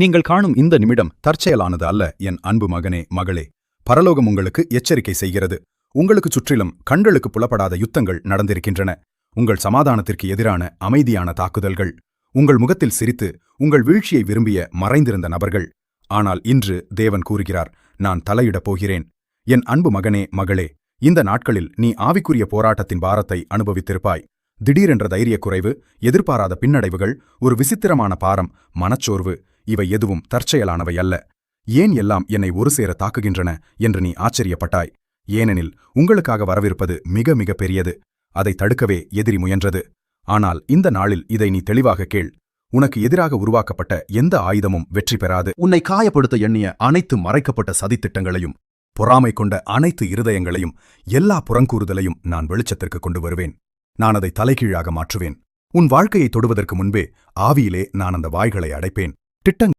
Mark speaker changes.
Speaker 1: நீங்கள் காணும் இந்த நிமிடம் தற்செயலானது அல்ல என் அன்பு மகனே மகளே. பரலோகம் உங்களுக்கு எச்சரிக்கை செய்கிறது. உங்களுக்கு சுற்றிலும் கண்களுக்கு புலப்படாத யுத்தங்கள் நடந்திருக்கின்றன. உங்கள் சமாதானத்திற்கு எதிரான அமைதியான தாக்குதல்கள். உங்கள் முகத்தில் சிரித்து உங்கள் வீழ்ச்சியை விரும்பிய மறைந்திருந்த நபர்கள். ஆனால் இன்று தேவன் கூறுகிறார் நான் தலையிடப் போகிறேன். என் அன்பு மகனே மகளே இந்த நாட்களில் நீ ஆவிக்குரிய போராட்டத்தின் பாரத்தை அனுபவித்திருப்பாய். திடீரென்ற தைரியக் குறைவு எதிர்பாராத பின்னடைவுகள் ஒரு விசித்திரமான பாரம் மனச்சோர்வு இவை எதுவும் தற்செயலானவை அல்ல. ஏன் எல்லாம் என்னை ஒரு சேர தாக்குகின்றன என்று நீ ஆச்சரியப்பட்டாய்? ஏனெனில் உங்களுக்காக வரவிருப்பது மிக மிக பெரியது. அதை தடுக்கவே எதிரி முயன்றது. ஆனால் இந்த நாளில் இதை நீ தெளிவாக கேள். உனக்கு எதிராக உருவாக்கப்பட்ட எந்த ஆயுதமும் வெற்றி பெறாது. உன்னை காயப்படுத்த எண்ணிய அனைத்து மறைக்கப்பட்ட சதித்திட்டங்களையும் பொறாமை கொண்ட அனைத்து இருதயங்களையும் எல்லா புறங்கூறுதலையும் நான் வெளிச்சத்திற்கு கொண்டு வருவேன். நான் அதை தலைகீழாக மாற்றுவேன். உன் வாழ்க்கையை தொடுவதற்கு முன்பே ஆவியிலே நான் அந்த வாய்களை அடைப்பேன். திட்டங்கள்.